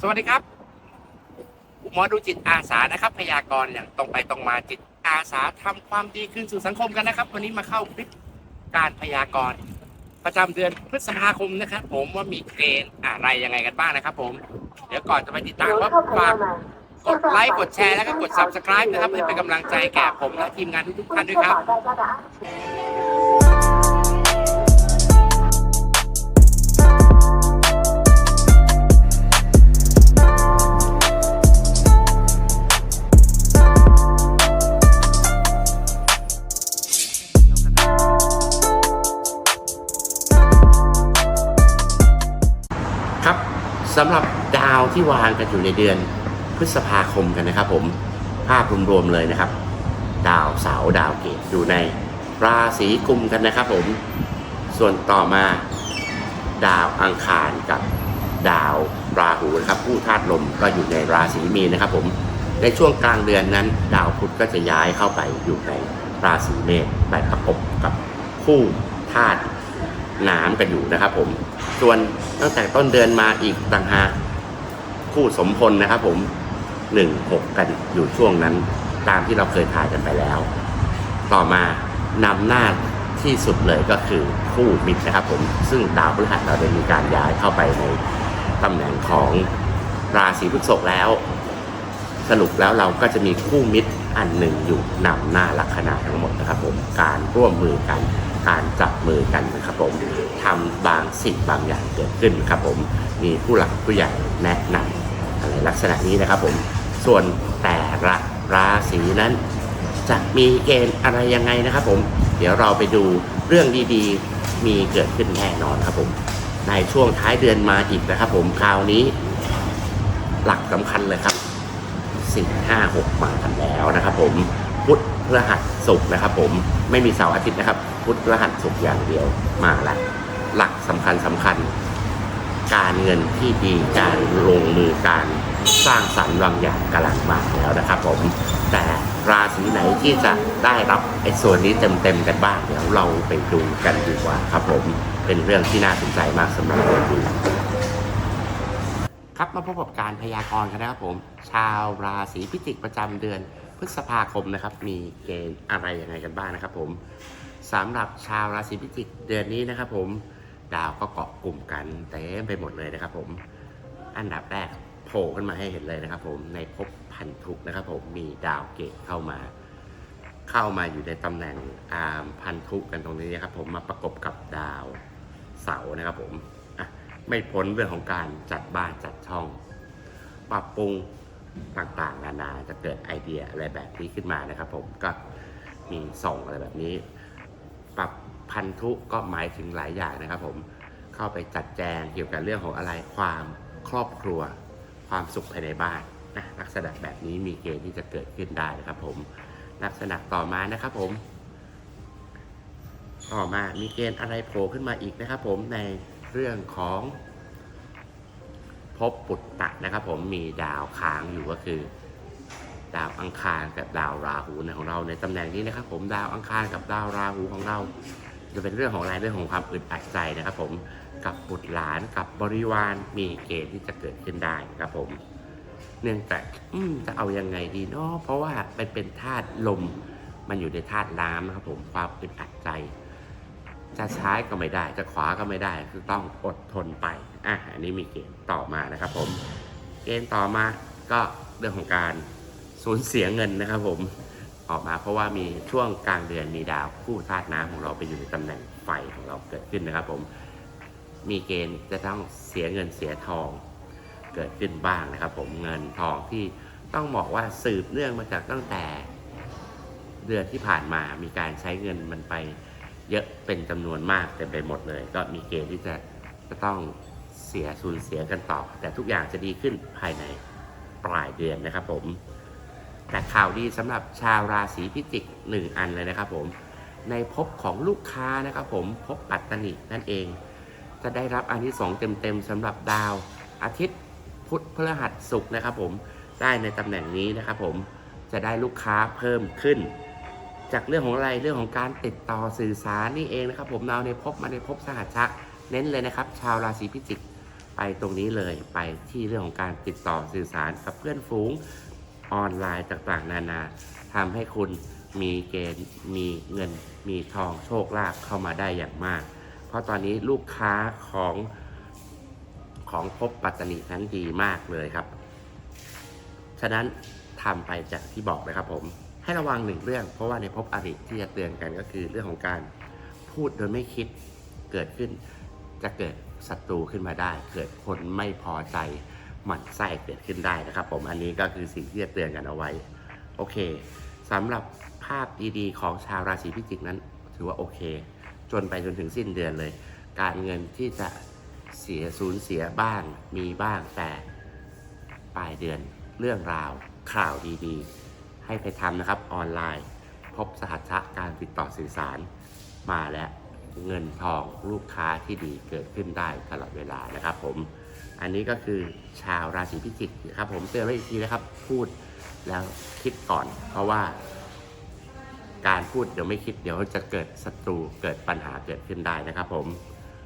สวัสดีครับหมอดูจิตอาสานะครับ พยากรณ์อย่างตรงไปตรงมาจิตอาสาทำความดีขึ้นสู่สังคมกันนะครับ วันนี้มาเข้าคลิปการพยากรณ์ประจำเดือนพฤษภาคมนะครับ ผมว่ามีเกณฑ์อะไรยังไงกันบ้างนะครับ ผม เดี๋ยวก่อนจะไปติดตามว่าฝากกดไลค์กดแชร์แล้วก็กด subscribe นะครับให้เป็นกำลังใจแก่ผมและทีมงานทุกท่านด้วยครับ สำหรับดาวที่วางกันอยู่ในเดือนพฤษภาคมกันนะครับผมภาพรวมๆเลยนะครับ ดาวเสาดาวเกตอยู่ในราศีกุมกันนะครับผมส่วนต่อมาดาวอังคารกับดาวราหูนะครับผู้ธาตุลมก็อยู่ในราศีมีนนะครับผมในช่วงกลางเดือนนั้น ดาวพุธก็จะย้ายเข้าไปอยู่ในราศีเมษไปประกบกับคู่ธาตุ น้ำกันอยู่นะครับผม ส่วนตั้งแต่ต้นเดือนมาอีกต่างหากคู่สมพลนะครับผมหนึ่งหกกันอยู่ช่วงนั้น ตามที่เราเคยถ่ายกันไปแล้ว ต่อมานำหน้าที่สุดเลยก็คือคู่มิตรนะครับผม ซึ่งดาวพฤหัสเราได้มีการย้ายเข้าไปในตำแหน่งของราศีพฤษภแล้ว สรุปแล้วเราก็จะมีคู่มิตรอันหนึ่งอยู่นำหน้าลัคนาทั้งหมดนะครับผม การร่วมมือกัน การจับมือกันนะครับผมทำบางสิ่งบางอย่างเกิดขึ้นครับผมมีผู้หลักผู้ใหญ่แนะนำอะไรลักษณะนี้นะครับผมส่วนแต่ละราศีนั้น จะมีเกณฑ์อะไรยังไงนะครับผมเดี๋ยวเราไปดูเรื่องดีๆ มีเกิดขึ้นแน่นอนครับผมในช่วงท้ายเดือนมาอีกนะครับผมคราวนี้ หลักสำคัญเลยครับสี่ห้าหกมากันแล้วนะครับผมพุธ พฤหัสศุกร์นะครับ ผมไม่มีเสาร์อาทิตย์นะครับ พุธพฤหัสศุกร์อย่างเดียวมาละหลักสำคัญสำคัญ การเงินที่ดีการลงมือการสร้างสรรค์บางอย่างกำลังมาแล้วนะครับ ผมแต่ราศีไหนที่จะได้รับไอ้ส่วนนี้เต็มๆกันบ้างเดี๋ยวเราไปดูกันดีกว่าครับ ผมเป็นเรื่องที่น่าสนใจมากสำหรับคนดูครับมาพบกับการพยากรณ์กันนะครับผม ชาวราศีพิจิกประจำเดือน พฤษภาคมนะครับ มีเกณฑ์อะไรยังไงกันบ้างนะครับ ผมสำหรับชาวราศีพิจิกเดือนนี้นะครับ ผมดาวก็เกาะกลุ่มกันเต็มไปหมดเลยนะครับ ผมอันดับแรกโผล่ขึ้นมาให้เห็นเลยนะครับ ผมในภพพันธุนะครับ ผมมีดาวเกตเข้ามา เข้ามาอยู่ในตำแหน่งอาพันธุกันตรงนี้นะครับ ผมมาประกบกับดาวเสาร์นะครับ ผมไม่พ้นเรื่องของการจัดบ้านจัดช่อง ปรับปรุง ต่างๆ นานาจะเกิดไอเดียอะไรแบบนี้ขึ้นมานะครับ ผมก็มีส่งอะไรแบบนี้ ปรับพันธุก็หมายถึงหลายอย่างนะครับ ผมเข้าไปจัดแจงเกี่ยวกับเรื่องของอะไรความครอบครัว ความสุขภายในบ้านนะลักษณะแบบนี้มีเกณฑ์ที่จะเกิดขึ้นได้นะครับ ผมลักษณะต่อมานะครับ ผม ต่อมามีเกณฑ์อะไรโผล่ขึ้นมาอีกนะครับ ผมในเรื่องของ พบปุตตะนะครับ ผมมีดาวค้างอยู่ก็คือ ดาวอังคารกับดาวราหูของเราในตำแหน่งนี้นะครับ ผมดาวอังคารกับดาวราหูของเรา จะเป็นเรื่องของอะไรเรื่องของความอึดอัดใจนะครับ ผมกับบุตรหลานกับบริวารมีเกณฑ์ที่จะเกิดขึ้นได้นะครับผม เนื่องจากจะเอายังไงดีเนาะเพราะว่ามันเป็นธาตุลมมันอยู่ในธาตุน้ำนะครับ ผมความอึดอัดใจ จะซ้ายก็ไม่ได้ จะขวาก็ไม่ได้คือต้องอดทนไป อะอันนี้มีเกณฑ์ต่อมานะครับผม เกณฑ์ต่อมาก็เรื่องของการสูญเสียเงินนะครับผมออกมาเพราะว่ามีช่วงกลางเดือนมีดาวคู่ธาตุน้ำของเราไปอยู่ในตำแหน่งไฟของเราเกิดขึ้นนะครับผม มีเกณฑ์จะต้องเสียเงินเสียทองเกิดขึ้นบ้างนะครับ ผมเงินทองที่ต้องบอกว่าสืบเนื่องมาจากตั้งแต่เดือนที่ผ่านมามีการใช้เงินมันไปเยอะเป็นจำนวนมากเต็มไปหมดเลย ก็มีเกณฑ์ที่จะจะต้อง เสียสูญเสียกันต่อ แต่ทุกอย่างจะดีขึ้นภายในปลายเดือนนะครับผม แต่ข่าวดีสำหรับชาวราศีพิจิกหนึ่งอันเลยนะครับผม ในภพของลูกค้านะครับผมภพปัตตนินั่นเอง จะได้รับอันที่สองเต็มๆสำหรับดาวอาทิตย์พุธพฤหัสศุกร์นะครับผมได้ในตำแหน่งนี้นะครับผมจะได้ลูกค้าเพิ่มขึ้น จากเรื่องของอะไรเรื่องของการติดต่อสื่อสารนี่เองนะครับ ผมดาในภพมาในภพสหัชชะเน้นเลยนะครับ ชาวราศีพิจิก ไปตรงนี้เลยไปที่เรื่องของการติดต่อสื่อสารกับเพื่อนฝูงออนไลน์ต่างๆ นานาทำให้คุณมีเกณฑ์มีเงินมีทองโชคลาภเข้ามาได้อย่างมาก เพราะตอนนี้ลูกค้าของของพบปัตตานีนั้นดีมากเลยครับ ฉะนั้นทำไปจากที่บอกนะครับผม ให้ระวังหนึ่งเรื่อง เพราะว่าในภพอริที่จะเตือนกันก็คือเรื่องของการพูดโดยไม่คิดเกิดขึ้นจะเกิด ศัตรูขึ้นมาได้ เกิดคนไม่พอใจหมั่นไส้เกิดขึ้นได้นะครับ ผมอันนี้ก็คือสิ่งที่จะเตือนกันเอาไว้ โอเคสำหรับภาพดีๆ ของชาวราศีพิจิกนั้น ถือว่าโอเค จนไปจนถึงสิ้นเดือนเลย การเงินที่จะเสียสูญเสียบ้างมีบ้างแต่ปลายเดือนเรื่องราวข่าวดีๆ ให้ไปทำนะครับออนไลน์ พบสหัชชะการติดต่อสื่อสารมาแล้ว เงินทองลูกค้าที่ดีเกิดขึ้นได้ตลอดเวลานะครับ ผม อันนี้ก็คือชาวราศีพิจิกนะครับผมเตือนไว้อีกทีนะครับ พูดแล้วคิดก่อน เพราะว่า การพูดเดี๋ยวไม่คิดเดี๋ยวจะเกิดศัตรูเกิดปัญหาเกิดขึ้นได้นะครับ ผม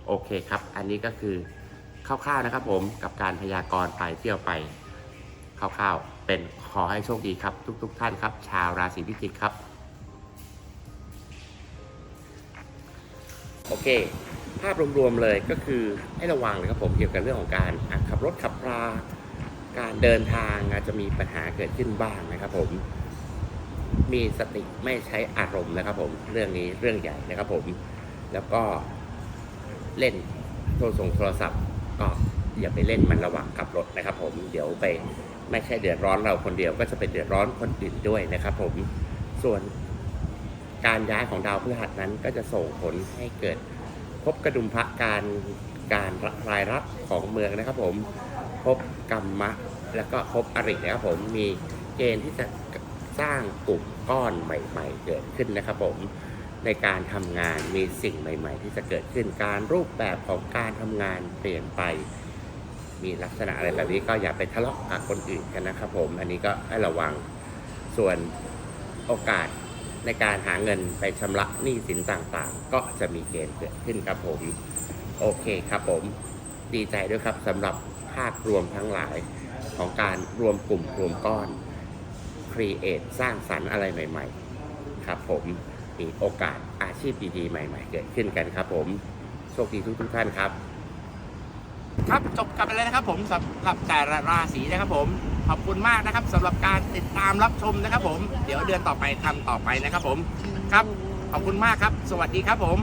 โอเคครับ อันนี้ก็คือคร่าวๆนะครับผมกับการพยากรณ์ไปเที่ยวไปคร่าวๆเป็นขอให้โชคดีครับ ทุกๆท่านครับ ชาวราศีพิจิกครับ โอเค ภาพรวมๆเลยก็คือให้ระวังเลยครับผมเกี่ยวกับเรื่องของการขับรถขับราการเดินทางอาจจะมีปัญหาเกิดขึ้นบ้างนะครับผม มีสติไม่ใช้อารมณ์นะครับผม เรื่องนี้เรื่องใหญ่นะครับผม แล้วก็เล่นโทรส่งโทรศัพท์ก็อย่าไปเล่นมันระหว่างขับรถนะครับ ผม เดี๋ยวไปไม่ใช่เดือดร้อนเราคนเดียวก็จะเป็นเดือดร้อนคนอื่นด้วยนะครับ ผม ส่วน การย้ายของดาวพฤหัสนั้นก็จะส่งผลให้เกิดพบกระดุมพระการการรายรับของเมืองนะครับผมพบกรรมะ แล้วก็พบอรินะครับผมมีเกณฑ์ที่จะสร้างกลุ่มก้อนใหม่ ๆ เกิดขึ้นนะครับผมในการทำงานมีสิ่งใหม่ ๆ ที่จะเกิดขึ้นการรูปแบบของการทำงานเปลี่ยนไป มีลักษณะอะไรแบบนี้ก็อย่าไปทะเลาะกับคนอื่นกันนะครับผม อันนี้ก็ให้ระวังส่วนโอกาส ในการหาเงินไปชำระหนี้สินต่างๆ ก็จะมีเกณฑ์เกิดขึ้นครับผม โอเคครับผม ดีใจด้วยครับสำหรับภาพรวมทั้งหลายของการรวมกลุ่มรวมก้อนครีเอทสร้างสรรค์อะไรใหม่ ๆ ครับผมมีโอกาสอาชีพดีๆ ใหม่ ๆ เกิดขึ้นกันครับผม โชคดีทุกๆท่านครับ ครับจบกันไปแล้วนะครับผมสำหรับแต่ละราศีนะครับผม ขอบคุณมากนะครับสำหรับการติดตามรับชมนะครับ ผม เดี๋ยวเดือนต่อไปทำต่อไปนะครับ ผมครับ ขอบคุณมากครับ สวัสดีครับผม